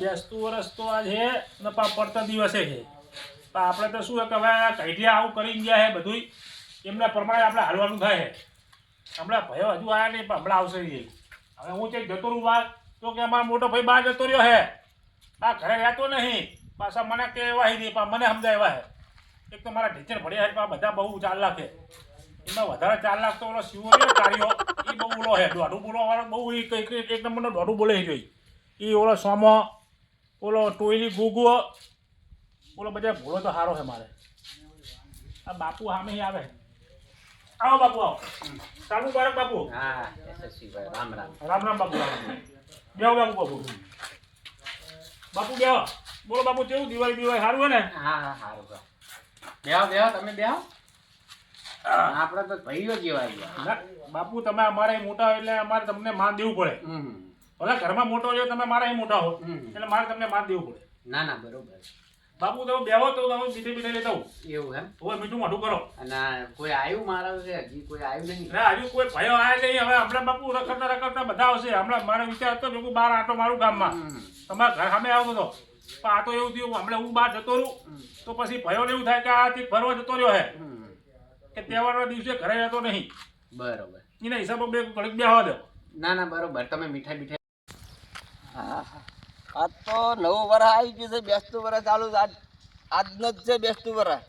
બેસતું વર્ષ તો આ છે ને પા પડતા દિવસે છે. પણ આપણે તો શું છે કે હવે કૈઠિયા આવું કરી ગયા છે બધુંય. એમના પ્રમાણે આપણે હાલવાનું થાય છે. હમણાં ભયો હજુ આવ્યા નહીં, પણ હમણાં આવશે નહીં. હવે હું ચેક જતો રહું બહાર, તો કે અમારો મોટો ભાઈ બહાર જતો રહ્યો હે આ ઘરે રહેતો નહીં. પાછા મને કે એવા નહીં, પણ મને સમજાય એવા હે એક તો મારા ટીચર ભણ્યા છે બધા બહુ ચાર લાખ છે એમાં વધારે ચાર લાખ તો ઓલો શિવો રહ્યો, કાર્યો, એ બહુ ઓલો હે દોઢું બોલો વાળો બહુ કંઈક એક નંબરનો દોઢું બોલે છે જોઈ. એ ઓલો સોમો ઓલો ટોયલી ગુગુઓ ઓલો બધા ભૂલો તો સારો છે મારે. આ બાપુ સામે આવે. આવો બાપુ આવો. ચાલુ બારક બાપુ. હા રામ રામ. રામ રામ બાપુ. બેહો બાપુ બાપુ. બાપુ બેહો. બોલો બાપુ કેવું દિવાળી દિવાળી? સારું હે ને? હા હા સારું સારું બેહો બેહો તમે બેહો. આપણે તો ભાઈઓ જેવા બાપુ તમે અમારે મોટા હોય એટલે અમારે તમને માન દેવું પડે. ભલે ઘરમાં મોટો છો તમે મારા મોટા હો. એટલે મારે તમને માન દેવું પડે. ના ના બરોબર બાપુ તમે બેહો તો તમે મીઠે મીઠે લેતા આવું. એવું એમ? હવે મીઠું મોઢું કરો. અને કોઈ આવ્યું મારા છે? હજી કોઈ આવ્યું નહીં? ના હજુ કોઈ ભયો આવ્યા નહીં. હવે હમણાં બાપુ રખડતા રખડતા બધા આવશે હમણાં મારો વિચાર હતો લોકો બહાર આટો મારું ગામમાં. તમારા ઘર સામે આવો તો. પણ આ તો એવું થયું હમણાં હું બહાર જતો રહું. તો પછી ભયો ને એવું થાય કે આથી ફરવા જતો રહ્યો હે. કે તહેવારના દિવસે ઘરે રહેતો નહીં. બરોબર. એના હિસાબે બે ઘડીક બેહવા દો. ના ના બરોબર. તમે મીઠાઈ મીઠાઈ હા આજ તો નવું વરસ આવી ગયું છે, બેસતું વરસ ચાલુ. આજ આજનો જ છે બેસતું વરસ.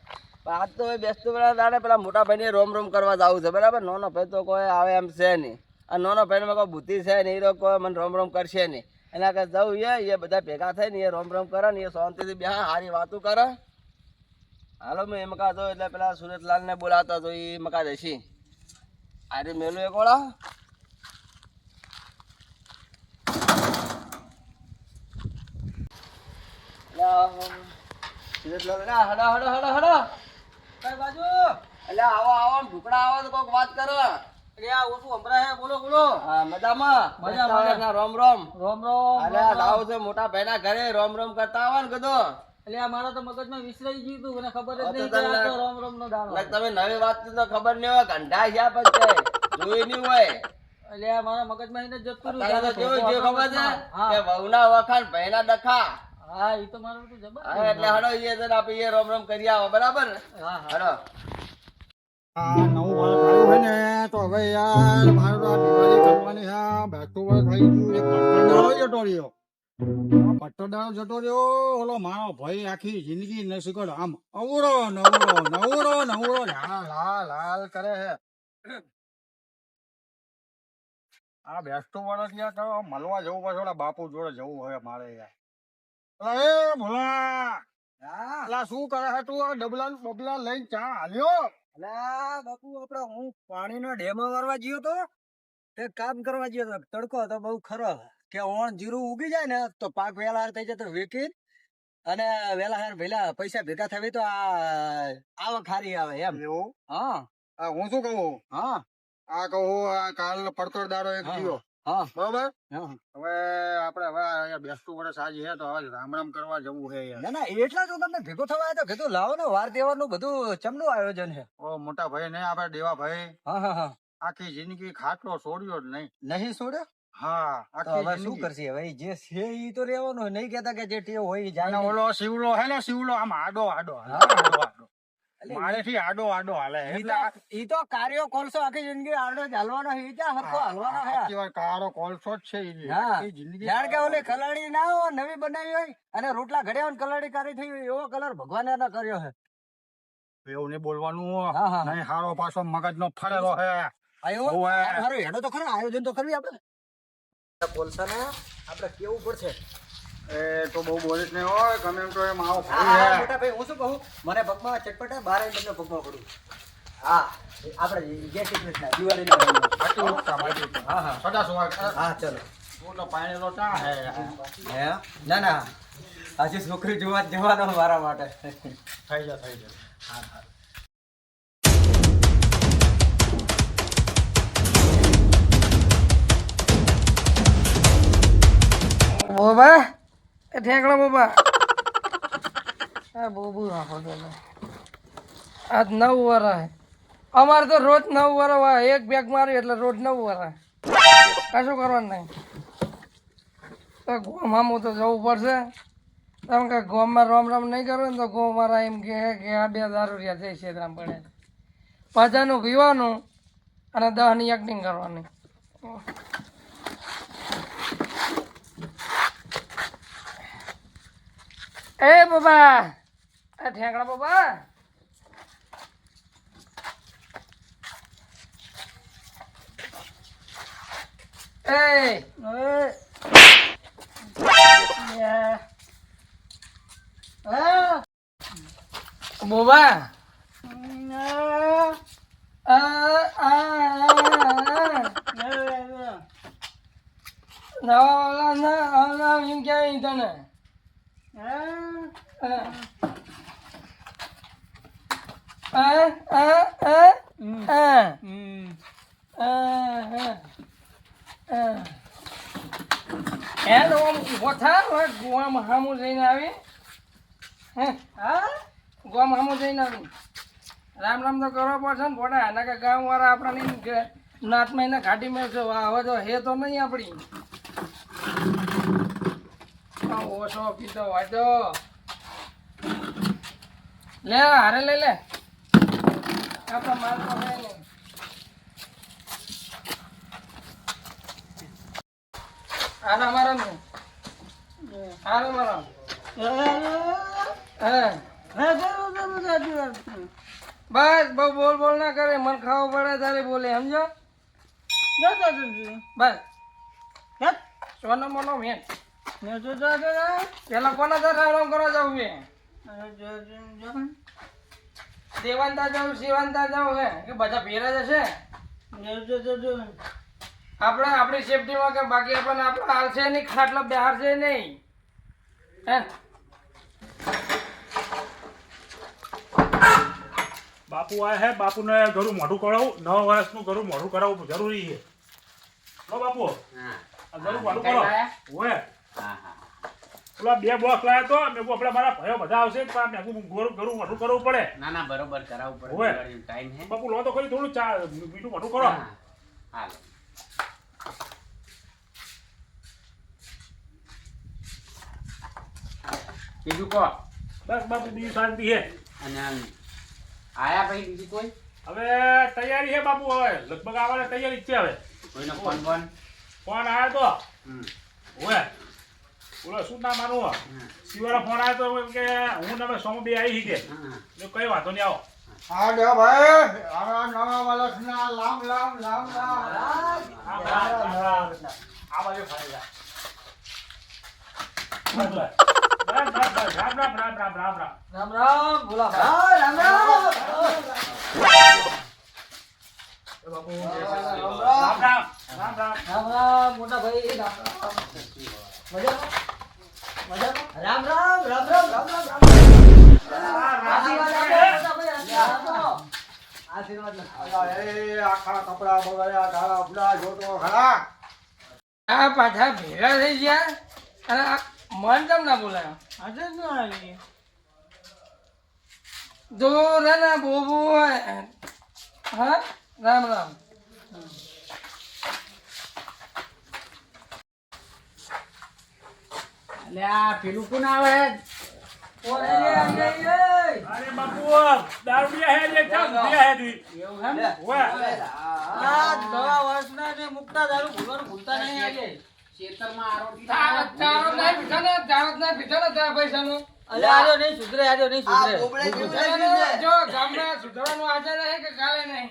પણ આજ તો બેસતું વરસ દાડે પેલા મોટા ભાઈને રોમ રોમ કરવા જવું છે, બરાબર? નોનો ભાઈ તો કોઈ આવે એમ છે નહીં. આ નોનો ભાઈને કોઈ બુદ્ધિ છે નહીં, એ લોકો મને રોમ રોમ કરશે નહીં. એના કહે જવું એ એ બધા ભેગા થાય ને એ રોમ રોમ કરે ને એ શાંતિથી બે સારી વાતો કરે. હાલો, મેં એમ કહા એટલે પેલા સુરતલાલને બોલાવતા તો એ મકા દેશી આરે મેલું એક ઓળા સુરતલાલ ના હડો હડો હડો હડો કઈ બાજુ એટલે આવો આવો ઢુકડા આવો તો કોઈક વાત કરો. મજા મજા. ના મોટા ઘરે રોમ રોમ કરતા આવો ને કદો એટલે મારા તો મગજમાં વિસરાઈ ગયું હતું મને ખબર જ નહીં રોમ રોમ નો દાડો તમે નવી વાત તો ખબર નહીં હોય ઘંટા છે. પછી જોઈ નહીં હોય. એટલે મારા મગજમાં જતું રહ્યું ખબર છે? કે વહુના વખાણ ડખા. હા એ તો મારું બધું જબર હા એટલે હડો એ જરા આપણે એ રોમ રોમ કરી આવો બરાબર? હા હડો આ નવું વર્ષ આવ્યું હોય ને તો હવે યાર મારે આ દિવાળી કરવાની છે આ બેસતું વર્ષ થઈ ગયું એક પટ્ટો જતો રહ્યો. પટ્ટો જતો રહ્યો ઓલો મારો ભાઈ આખી જિંદગી ન શીખો આમ અવરો નવરો નવરો નવરો લાલ લાલ લાલ કરે છે. આ બેસતું વર્ષ યાર તો મળવા જવું પડશે ઓલા બાપુ જોડે જવું હોય મારે યાર. એ ભોલા! અલા શું કરે છે તું? ડબલા બબલા લઈને ચા હાલ્યો? અલા બાપુ આપણે હું પાણીનો ડેમો કરવા ગયો તો? તે કામ કરવા ગયો તો તડકો હતો બહુ ખરો કે ઓણ જીરું ઉગી જાય ને તો પાક વેલા હાર થઈ જાય તો વેચી અને વેલા હાર વેલા પૈસા ભેગા થવી તો આ આવક હારી આવે એમ. એવું? હા. હું શું કહું? હા. આ કહું આ કાલ પડતર દારો એક હા. હા. બરોબર? હવે આપણે હવે અહીંયા બેસતું વર્ષ આજે છે તો હવે રામ રામ કરવા જવું છે યાર ના ના એટલા જ હું તમને ભેગો થવા આવ્યો તો કીધું લાવો ને વાર તહેવારનું બધું ચમનું આયોજન છે. ઓ મોટા ભાઈ ને આપણે દેવા ભાઈ હા હા હા. આખી જિંદગી ખાટલો છોડ્યો જ નહીં. નહીં છોડ્યો? હા તો હવે શું કરશે? હવે જે છે એ તો રહેવાનું નહીં કેતા કે જે ટેવ હોય જાય ઓલો શિવલો હે ને શિવલો આમ આડો આડો. મારેથી આડો આડો હાલે. ઈ તો કાર્યો કોલસો આખી જિંદગી આડો જ હાલવાનો છે. ઈ હરખો હાલવાનો છે? આખી વાર કોલસો જ છે ઈ. જિંદગી જાણ કે ઓલી કલાડી ના હોય નવી બનાવી હોય અને રોટલા ઘડ્યા હોય ને કલાડી કરી થઈ હોય એવો કલર ભગવાને એનો કર્યો હે એવું નહીં બોલવાનું હા. હા નહીં હારો પાછો મગજનો ફરેલો હે. આયો. હારું હેડો તો ખરો આયોજન તો કરવી આપણે. કોલસાને આપણે કેવું પડશે? એ તો બહુ બોલીશ નહીં હોય ગમે એમ તો એમ આવો હા, હા, હે. મોટા ભાઈ હું શું કહું? મને પગમાં ચટપટા બહાર આવીને તમને પડું. હા આપણે જય શ્રી કૃષ્ણ. હા હા. સદા સુહાગ. હા ચલો. પાણી તો ચા હે હે. ના ના. આજે છોકરી જોવા જવાનો મારા માટે. થઈ જા થઈ જા બાબા એ ઠેકડા બાબા. હા બહુ રાખો તમે આજ નવ વરા અમારે તો રોજ નવ વરા હોય એક બેગ મારી એટલે રોજ નવ વરા કશું કરવાનું નહીં. તો ગોમાં તો જવું પડશે. તમે કે ગોમમાં રોમ રોમ નહીં કરો ને તો ગો મારા એમ કહે કે આ બે દારૂરિયા જઈ છેતરામ પડે. પાછાનું પીવાનું અને દહની એક્ટિંગ કરવાની. એ બાબા આ ઠેંગણા બાબા Hey! Hey! Yeah. Ah! Boba! Ah! Ah! Ah! No, no, no, no, you can't do that. એનો આમ ઊભો થા હવે ગોમ હામું જઈને આવી હે હા ગોમ હામું જઈને આવી રામ રામ તો કરવો પડશે ને પોતા એના કે ગામ વાળા આપણાની નાત મહિને ઘાટી મેળશે હવે તો હે તો નહીં આપણી ઓછો પીતો તો લે હારે લઈ લે. આપણા માલ તો લે નહીં આના મારા ને આના મારા હા. બસ બહુ બોલ બોલ ના કરે. મન ખાવો પડે તારે બોલે સમજો? બસ. સોનો મોનો મેન પેલા કોના તારે આરામ કરવા જવું છે દેવાનતા જવું જવું હે કે બધા ભેરા જશે આપણે આપણી સેફટીમાં કે બાકી આપણને આપણે હાલશે નહીં ખાટલા બહારશે નહીં. હે? બાપુ આ હે બાપુને ઘરું મોઢું કરાવું. નવ વર્ષનું ઘરું મોઢું કરાવવું જરૂરી છે. બાપુ. હા. ઘરું મોઢું કરાવ. હોય હા હા. પેલા બે બોક્સ લાયા તો મેં કહું આપણે મારા ભયો બધા આવશે તો મેં કહું ગોરું ગરું મોઢું કરવું પડે. ના ના બરોબર કરાવવું પડે ઓવે. ટાઈમ હે. બાપુ લો તો કોઈ થોડું ચા મીઠું મોટું કરો. હા હાલો. બીજું કહો. બસ બાપુ બીજી શાંતિ છે અને આયા પછી બીજી કોઈ? હવે તૈયારી હે બાપુ હવે લગભગ આવવાની તૈયારી છે હવે. કોઈનો ફોન ફોન ફોન આવ્યો તો. હમ. ઓય. બોલો શું ના માનું હા. શિવાળા ફોન આવ્યો તો એમ કે હું તમે સોમો બે આવી કે કઈ વાંધો નહીં આવો. હા દે ભાઈ આ નવા વર્ષના લામ લામ લામ લામ. રામ રામ રામ રામ આ બાજુ ફરી જા. બસ. રામ. રામ રામ રામ રામ રામ રામ રામ બોલા રામ રામ. એ બાપુ રામ રામ. રામ રામ. રામ રામ. મોટા ભાઈ રામ રામ રામ રામ રામ રામ રામ આ પાછા ભેગા થઈ ગયા? અને મન કેમ ના બોલાયો? આજે જ ના આવી બોબો હા. રામ રામ. લે આ પેલું કોણ આવે અરે આજો નહીં સુધરે આજો નહીં સુધરે જો ગામડા સુધરવાનો આચાર હે કે કાલે નહીં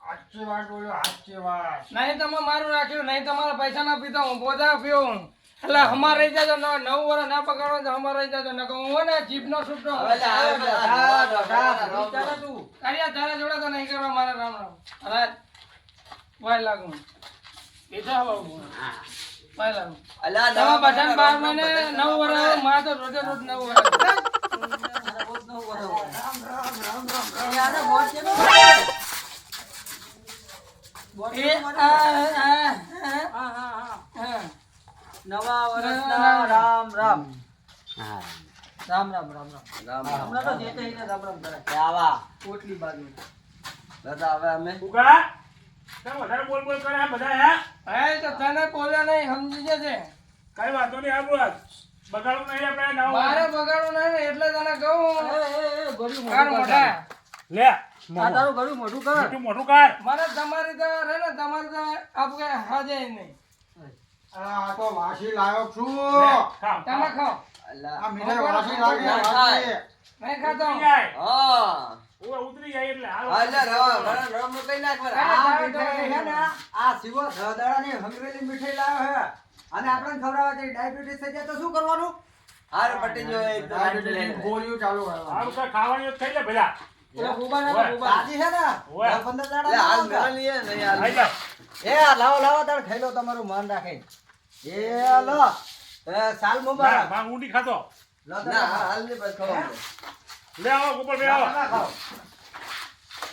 હાચી વાત બોલ્યો વાત નહીં તમે મારું રાખ્યું નહીં તમારા પૈસા ના પીતા હું પોતા પીવું એટલે અમારે રહી જાય નવ નવ વર્ષ ના પકડવા તો અમારે રહી જાય નકો હું ને જીભ નો છૂટો તું ચાલે તારા જોડે તો નહીં કરવા મારે રામ રામ અરે ભાઈ લાગુ બીજા બાબુ લાગુ તમે નવા બાર મહિને નવ વર્ષ મારે તો રોજે રોજ નવ વર્ષ રોજ નવું વર્ષ. એ આ આ આ આ નવા વર્ષના રામ રામ. હા. રામ રામ રામ રામ. રામ તો જે તે રામ રામ કરે. આવા. પોટલી બાજુ. દાદા હવે અમે? ઉગા તમે વધારે બોલ બોલ કરે આ બધા હે? તો તને બોલ્યા નહીં સમજી જશે કઈ વાંધો નહીં આવું બગાડવું નહીં આપણે નવું. મારે બગાડવું નહીં એટલે તને કહું. કાન મોઢા લે આ તારું ઘણું મોટું કર મોટું મોટું કર મારે તમારી તો રહે ને તમારી તો આપણે હાજે નહીં. આ તો વાસી લાયો છું. તમે ખાઓ. ખાઓ આ મીઠાઈ વાસી લાગે વાસી. નહીં ખાતો હા. ઓવે ઉતરી જાય એટલે હાલો. હા રવા રવા રવા મૂકી નાખ મને. આ મીઠાઈ છે ને આ સિવો ધડાની હંગરેલી મીઠાઈ લાવ્યો છે. અને આપણને ખવડાવવા છે ડાયાબિટીસ થઈ જાય તો શું કરવાનું? હાર પટી જો એક તો ડાયાબિટીસની ગોળીઓ ચાલુ કાંઈ ખાવાની હોય લે ભલા. ઓલા છે ને? દાડા હાલ નહીં હાલ એ લાવો લાવો તાર ખાઈ લો તમારું માન રાખે એ લો એ સાલ ના, મુબારકમાં ઊંડી ખાતો લો તમે ના. હાલ નહીં બસ ખાવ લે આવો ગોપાલ ભાઈ આવો.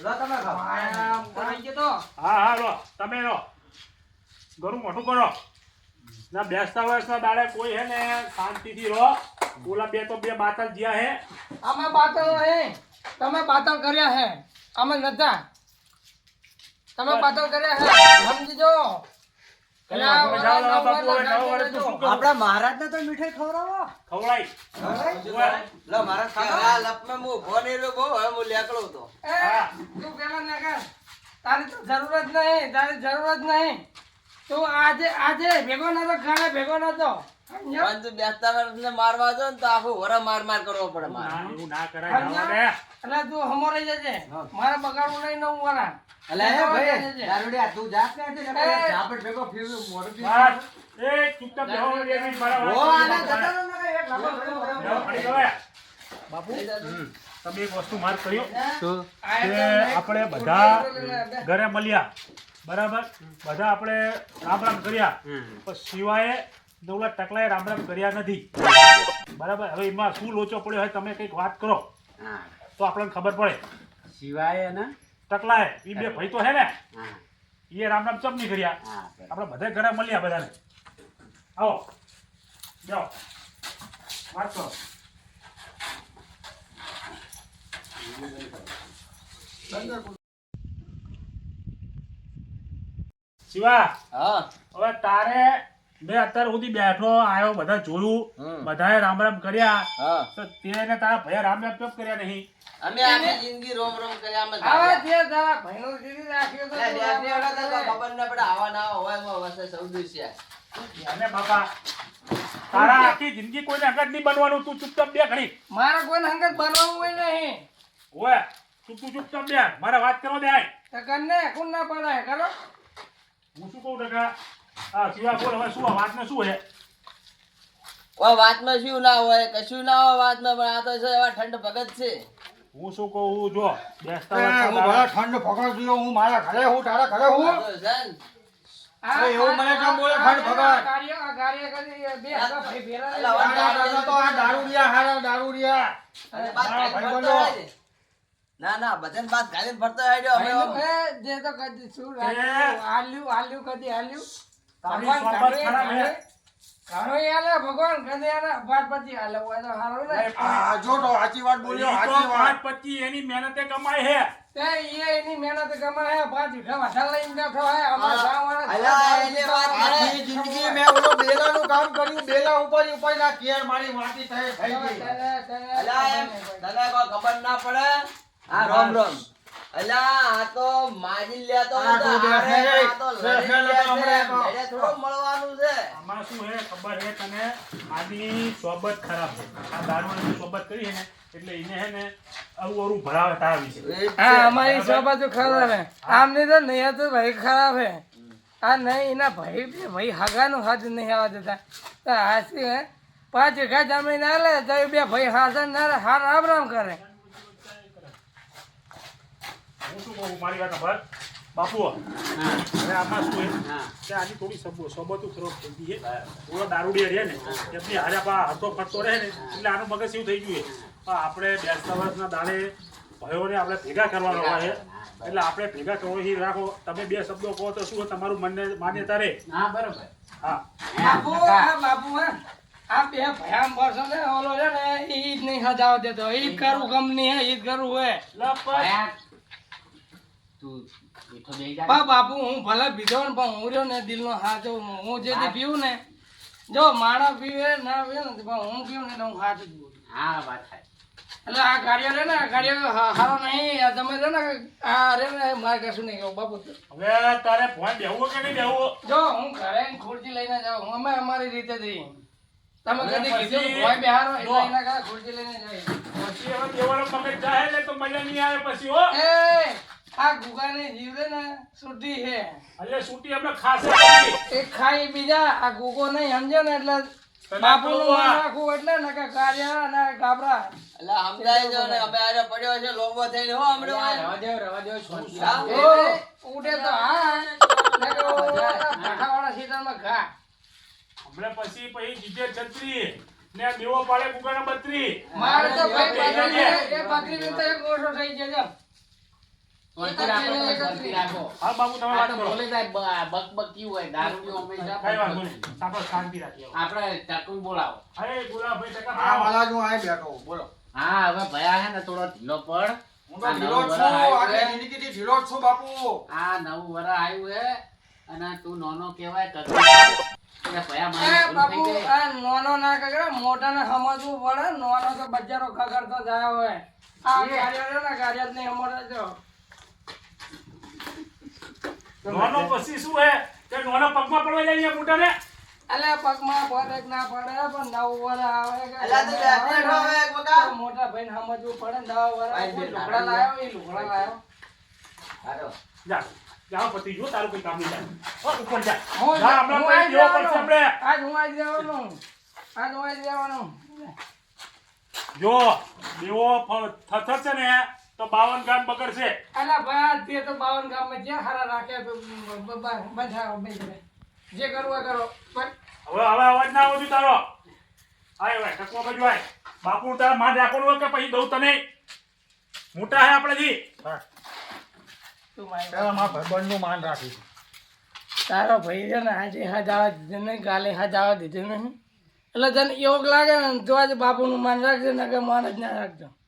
લો તમે ખાઓ. આવી ગયો તો. હા હા લો તમે લો. ઘરું મોટું કરો. ના બેસતા વર્ષના દાડે કોઈ હે ને શાંતિથી રહો. ઓલા બે તો બે બાતલ જ્યાં હે. અમે બાતલ હે. તમે બાતલ કર્યા હે. અમે નતા તમે બાતલ કર્યા હે. સમજી જો હવે નવ વર્ષ તો શું કરું? આપણા મહારાજને તો મીઠાઈ ખવડાવો. ખવડાય. ખવડાય? લો મારા ખાવા આ લપમાં હું ઊભો નહીં રહ્યો બહુ હવે હું લેકડું તો તું પેલા ના કર તારી તો જરૂર જ નહીં તારી જરૂર જ નહીં. તું આજે આજે ભેગો નતો ઘણા ભેગો નતો. સમજ્યો? બેસતા વર્ષને મારવા જો ને તો આખું વરા માર માર કરવો પડે મારે. ના, ના કરાય જવા દે. એટલે તું હમો જજે. મારે બગાડવું નહીં નવું વાળા અલે એ ભાઈ દારૂડિયા તું જાત ક્યાંથી લે? ઝાપટ ભેગો ફીરવું, મોઢું ફીરવું. એ ચૂપચાપ બેહો, બે મિનિટ મારા ઓ, આને જતા રહો ને, એક લાંબો ભેગો બેહો, ભેગો. ફરી હવે. બાપુ? તમે એક વસ્તુ માર કર્યો આપણે બધા ઘરે મળ્યા બરાબર? બધા આપણે રામ રામ કર્યા. પણ સિવાય દોલા ટકલાએ રામ રામ કર્યા નથી. બરાબર? હવે એમાં શું લોચો પડ્યો હોય તમે કંઈક વાત કરો. તો આપણને ખબર પડે. સિવાય ને ટકલાએ. એ બે ભાઈ તો હે ને? એ રામ રામ ચમ નહીં કર્યા હા. આપણે બધા ઘરે મળ્યા બધાને. આવો. જાઓ. વાત કરો. શિવા. હા. હવે તારે મેં અત્યાર સુધી બેઠો આવ્યો બધા જોયું બધાએ રામ રામ કર્યા તો તેને તારા ભયા રામ રામ કેમ કર્યા નહીં? અમે આખી જિંદગી રોમ રોમ કર્યા અમે આવા ધાર્યા. તારા ભાઈનો દીદી રાખ્યો તો એટલે તું બેસતી વખતે તો આમ ખબર ના પડે આવા ના હોય એમાં વસે સૌદું છે અને બાપા તારા આખી જિંદગી કોઈને આગળ નહીં બનવાનું તું ચૂપચાપ બે ઘડી મારે કોઈને હંગત બનવાનું હોય નહીં. ઓય તું તું ચૂપચાપ બે મારે વાત કરો દે આય. તો કને કોણ ના પડાય કરો હું શું કહું ટકા હા શિવા બોલ હવે શું વાતને શું હે ઓય વાતમાં શું ના હોય કશું ના હોય વાતમાં પણ આ તો છે એવા ઠંડ ભગત છે. હું શું કહું જો બેસતા હું ભલે ઠંડ પકડ દીધો, હું મારા ઘરે હું તારા ઘરે હું? આ તો છે ને. એવું મને કેમ બોલે તો આ દારૂડિયા હારા દારૂડિયા ને. ભજન બાદ ખાઈને ફરતો આવ્યો અમે જે તો કદી શું આલ્યું આલ્યું હાલ્યું હાલ્યું કદી હાલ્યું તારી ભગવાન એની મહેનતે કમાય હે. એની મહેનત કમાય પાંચ વધારે લઈને બેઠો હે અમારા જિંદગી મેં ઓલો બેલાનું કામ કર્યું બેલા ઉપર ઉપર ના કેર મારી વાતી થઈ થઈ ગઈ. અલા એમ તને કોઈ ખબર ના પડે? રોમ રોમ. અલા આ તો માજી લેતો તો તો હારે, બેસે આ તો બેસે લડી તો લે છે. હમણાં તો. લડે થોડું મળવાનું છે. આમાં શું હે ખબર હે તને? આની સોબત ખરાબ છે. આ દારૂની સોબત કરી હે ને એટલે એને હે ને અરું અરું ભરાવે તારા વિશે. એ જ છે. હા અમારી સોબત તો ખરાબ હે. આમની તો નહીં તો ભાઈ ખરાબ હે આ નહીં એના ભાઈ ભાઈ હગાનું હાથ નહીં આવવા દેતા. તો હાસી હે? પાંચ વીઘા જમીન આલે તો બે ભાઈ હાથ ના હાર રામ રામ કરે. હું શું કહું મારી વાત સાંભળ. બાપુ હવે આમાં શું હે. કે આની થોડી સબ- સોબતો ખરાબ થઈ ગઈ છે થોડો દારૂડિયા રહે ને એમની હારે બા હરતો ફરતો રહે ને એટલે આનું મગજ એવું થઈ ગયું છે. પણ આપણે બેસતા વર્ષના દાડે ભાઈઓને આપણે ભેગા કરવાનો હોય એટલે આપણે ભેગા કરવો એ રાખો. તમે બે શબ્દો કહો તો શું તમારું મનને માન્યતા રહે? હા બરોબર. હા. બાપુ આ બાપુ હે. આ બે વર્ષો ને ઓલો છે ને ઈ જ નહીં હજાવ દેતો. ઈ જ કરું કંપની નહીં ઈ જ કરું હે. બા બાપુ હું ભલે પીધો ને પણ હું રહ્યો ને દિલનો હાચો હું જે જે પીવું ને જો માણસ પીવે ના પીવે ને પણ હું પીવું ને હું સાચું જ બોલું હા વાત થાય. એટલે આ ગાડીઓ રે ને ગાડીઓ હારો નહીં તમે રે ને આ રે ને મારે કશું નહીં કહું બાપુ. હવે તારે ફોન બેહવું કે નહીં બેહવું? જો હું ઘરે ખુરશી લઈને જાઉં અમે અમારી રીતે જ તમે કદી કીધું ભોંય બેહારો એટલે એના કરતાં ખુરશી લઈને જાય પછી હવે કેવાનો તમે જાય એટલે તો મજા નહીં આવે પછી હો. એ આ ગુગાની જીવ રે ને સુટી હે. એટલે છૂટી આપણે કરી. એ ખાઈ બીજા આ ગુગો નહીં સમજે ને એટલે બાપુનું. રાખવું એટલે ને કે કાર્યા અને ગાબરા એટલે સમજાય છે ને અમે આરે પડ્યો છે લોબો થઈને હો હમણાં. રવા દેવ રવા દેવ ઉડે તો હા. ને કે સીઝનમાં ઘા. હમણાં પછી પછી જીજે છત્રી. ને દેવો પાડે ગુગાના બત્રી. મારે તો ભાઈ એ પાકરી તો એક ઓછો થઈ જજો. હા બાબુ તમે વાત કરો. બોલે જાય બ- બક બક્યું હોય દારૂ હંમેશા કઈ વાંધો નહીં. આપણે શાંતિ રાખીએ આપણે ચકુ બોલાવો. અરે ગુલાબભાઈ ટકા આ મારા જો આ બેઠો બોલો. હા હવે ભયા હે ને થોડો ઢીલો પડ. હું તો ઢીલો નવું છું આવ્યું હે. ઢીલો છું બાપુ. આ નવું વરસ આવ્યું હે અને તું નાનો કહેવાય ભૂલ બાપુ નોનો ના કગડે મોટાને સમજવું પડે નોનો તો બચારો ખગડતો જાય હોય આ ને કાર્ય જ નહીં સમજે જો નોનો પછી શું હે? કે નોનો પગમાં પડવા જાય અહીંયા મોટાને? અલ્યા પગમાં પડે કે ના પડે પણ નવ વર આવે કે અલ્યા તું બેઠો હવે. તો મોટા ભાઈને સમજવું પડે નવ વર લુગડા લાયો એ લુગડા લાયો હારો જા જાઓ પતિ જો તારું કોઈ કામ નહીં ઉપર જા. હું જા હું આઈ દેવો પડશે. આપણે આજ હું આજ હું આઈ જવાનું. જો દેવો ફ- થથરશે ને તો બાવન ગામ બગડશે. અલા ભાઈ તે તો બાવન ગામમાં જે હારા રાખ્યા તો બધા બંધાવો બંધાવો. જે કરવું કરો. પણ હવે હવે અવાજ ના આવજો તારો. આય ભાઈ ટકવા બાજુ આય. બાપુ તારા માં રાખવાનું કે પછી દઉં તને? મોટા હે આપણે જી. તું મારા પેલા મારા ભાઈબંધનું માન રાખીશ તારો ભાઈ છે ને આજે હજાવા દીધું નહીં ગાલે હજાવા દીધું નહીં. એટલે તને યોગ લાગે ને તો આજે બાપુનું માન રાખજો ને કે માન જ ના રાખજો. જો.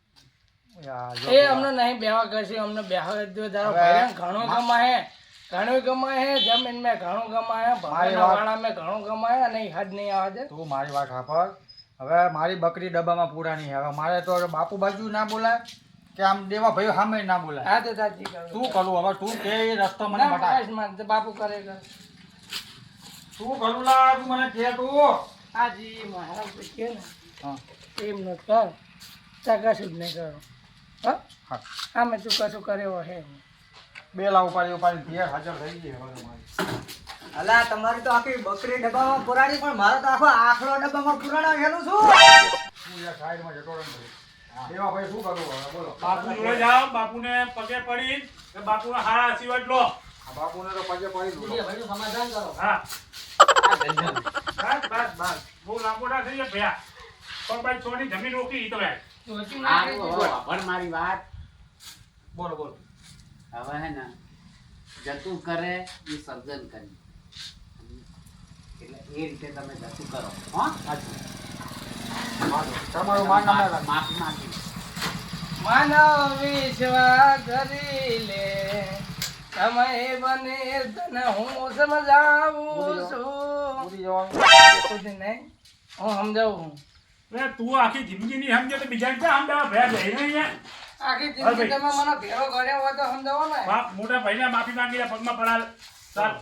એ અમને નહીં બેવા કરશે અમને બેવા દો. તારો ભાઈ ઘણું કમાય ઘણું કમાય જમીન મેં ઘણું કમાય મારી વાળા મેં ઘણું કમાય અને હદ નહીં આવે છે તું મારી વાત હાફર હવે મારી બકરી ડબ્બામાં પૂરા નહીં હવે મારે તો બાપુ બાજુ ના બોલાય કે આમ દેવા ભાઈ સામે ના બોલાય. હા તો સાચી શું કરું? હવે તું કે એ રસ્તો મને ના બતાય. બાપુ કરે કર શું કરું લા? તું મને કે તું. હાજી મહારાજ કે ને હા. એમ ન કર. ત્યાં જ નહીં કરો. હા? હા. મેં ચૂકા કશું કર્યો હે? બેલા ઉપાડી ઉપાડી ઘેર હાજર થઈ ગઈ હવે મારી. અલા તમારી તો આખી બકરી ડબ્બામાં પુરાણી પણ મારો તો આખો આખલો ડબ્બામાં પુરાણો એનું શું હું યાર સાઈડમાં જતો રહ્યો ને ભાઈ. દેવા ભાઈ શું કરું હવે? બોલો. બાપુ જોડે જાઓ બાપુને પગે પડી કે બાપુના હા આશીર્વાદ લો. આ બાપુને તો પગે પડી દીધો. સમાધાન કરો. હા. બસ બસ બસ. બહુ લાંબો ના થઈ ગયા ભયા. પણ ભાઈ છોની જમીન રોકી ઈ તો ભાઈ મારી વાત બોલો બોલો. હવે હે ને જતું કરે એ સર્જન કરી. એટલે એ રીતે તમે જતું કરો. હો. તમારું માન માફી માંગી માનવ વિશ્વા કરી લે. તમે બને તને હું સમજાવું છું. નહીં. હું સમજાવું એટલે તું આખી જિંદગી ની સમજે તો બીજા ક્યાં સમજાવવા ભેર જઈ નહીં અહીંયા? આખી જિંદગી તમે મને ભેરો કર્યો હોય તો સમજાવો ને. બાપ મોટા ભાઈને માફી માંગી પગમાં પડાલ. ચાલ.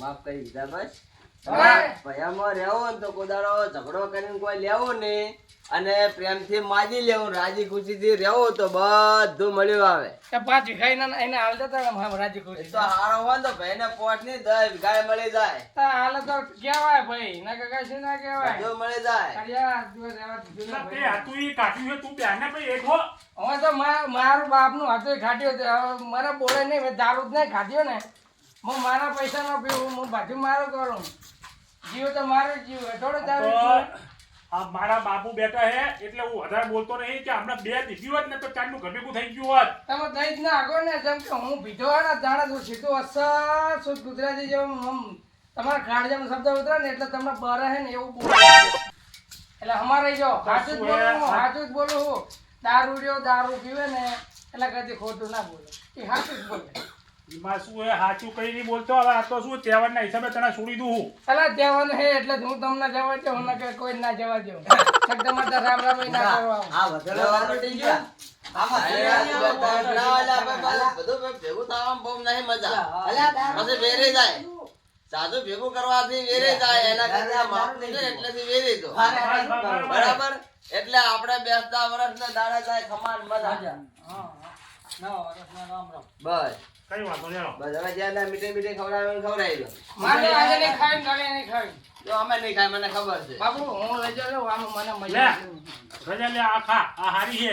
માફ કરી દીધા બસ. હવે ભયામાં રહેવો ને તો કોદાળો ઝઘડો કરીને કોઈ લેવો નહીં. અને પ્રેમથી માજી લેવું રાજી ખુશીથી રહેવો તો બધું મળ્યું આવે. એ પાંચ વીઘા એને એને હાલ જતા મારા રાજી ખુશી તો હારો હોય ને તો ભાઈને પોટની દસ ગાય મળી જાય. હાલ તો કેવાય ભાઈ ના કાકા કશું ના કેવાય બધું મળી જાય. તું ને તે ભાઈ. ઈ કાઢ્યું તું બેને ભાઈ એક હવે તો મારું બાપનું ખાટ્યું બોલે નહીં દારૂ જ નહીં ખાધ્યો ને. હું મારા પૈસા નો પીવું હું બધું મારો કરું. જીવ તો મારો જીવ થોડો તારો આ મારા બાપુ બેઠા હે એટલે હું વધારે બોલતો નહીં કે હમણાં બે દીધી હોત ને તો ચારનું ઘર ભેગું થઈ ગયું હોત. તમે દઈ જ ના આગો ને જેમ કે હું બીજો ના જાણે તું સીધું અસર શુદ્ધ ગુજરાતી જેમ તમારા કાળજામાં શબ્દ ઉતરે ને એટલે તમને બરે હે ને એવું બોલો. એટલે અમારે જો સાચું જ બોલું હું સાચું જ બોલું હું. દારૂ રહ્યો દારૂ પીવે ને એટલે કદી ખોટું ના બોલે. એ સાચું જ બોલે. એમાં શું સાચું કઈ નહીં બોલતો. હવે આ તો શું હિસાબે તને છોડી દઉં અલા જવાનું હે એટલે હું તમને જવા દઉં હું કે કોઈ ના જવા દઉં. તમારે તો રામ રામ ના કરવા. વધારે ગયા. ના બધું ભેગું થવામાં બહુ નહીં મજા. પછી વેરે જાય. સાદું ભેગું કરવાથી વેરે જાય એના કરતા એટલેથી વેરે બરાબર? એટલે આપણે બેસતા વર્ષના દાડા જાય ખમાન મજા. બસ. કઈ વાંધો નહીં હાલો. જ્યાં મીઠી મીઠી ખવડાવે ખવડાવી દો મારે આજે નહીં ખાવી ને નહીં ખાવી જો અમે નહીં ખાય મને ખબર છે. બાપુ હું રજા લઉં આમ મને મજા રજા લે આ ખા આ હારી છે.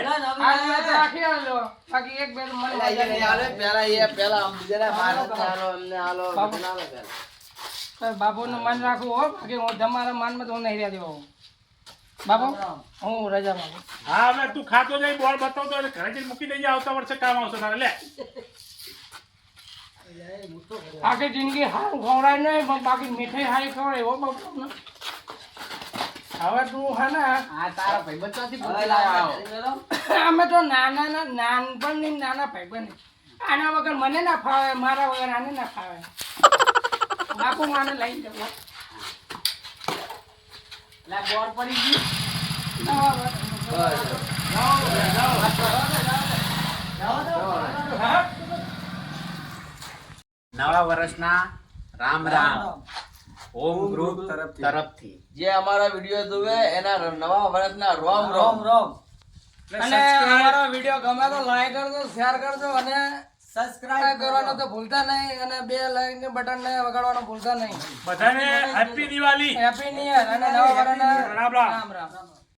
આલો. બાકી એક બે મને પેલા નહીં આલે, પેલા એ પેલા બીજાને ભારતને આલો, એમને આલો, બાબુ. બધાને પેલા. બાપુનું મન રાખવું હો. બાકી હું તમારા માનમાં તો હું નહીં રહ્યા બાપુ બાપુ હું રજા માંગુ. હા હવે તું ખાતો જઈ બોલ બતાવતો એટલે ઘરે જઈને મૂકી દઈએ આવતા વર્ષે કામ આવશે તારે લે. આખી જિંદગી સારું ખવડાય નહીં પણ બાકી મીઠાઈ સારી ખવડાય એવો બાપુ ને હવે તું હે ને આ તારા ભાઈબંધ ચોથી હવે પૂછી લાવો, લાવ્યો કરી મેલો. અમે તો નાના ના નાનપણની નાના ભાઈબંધ આના વગર મને ના ફાવે મારા વગર આને ના ફાવે બાપુ માને લઈ જવો લે બોર પડી ગયું બસ. નવા વર્ષના રામ રામ. ઓમ ગ્રુપ તરફથી. જે અમારા વીડિયો જોવે એના નવા વર્ષના રોમ રોમ. રોમ અને અમારો વીડિયો ગમે તો લાઈક કરજો શેર કરજો અને સબસ્ક્રાઇબ કરવાનો તો ભૂલતા નહીં અને બે લાઈક ને બટન ને વગાડવાનું ભૂલતા નહીં. બધાને happy Diwali happy new year અને નવા વર્ષના રામ રામ. રામ રામ.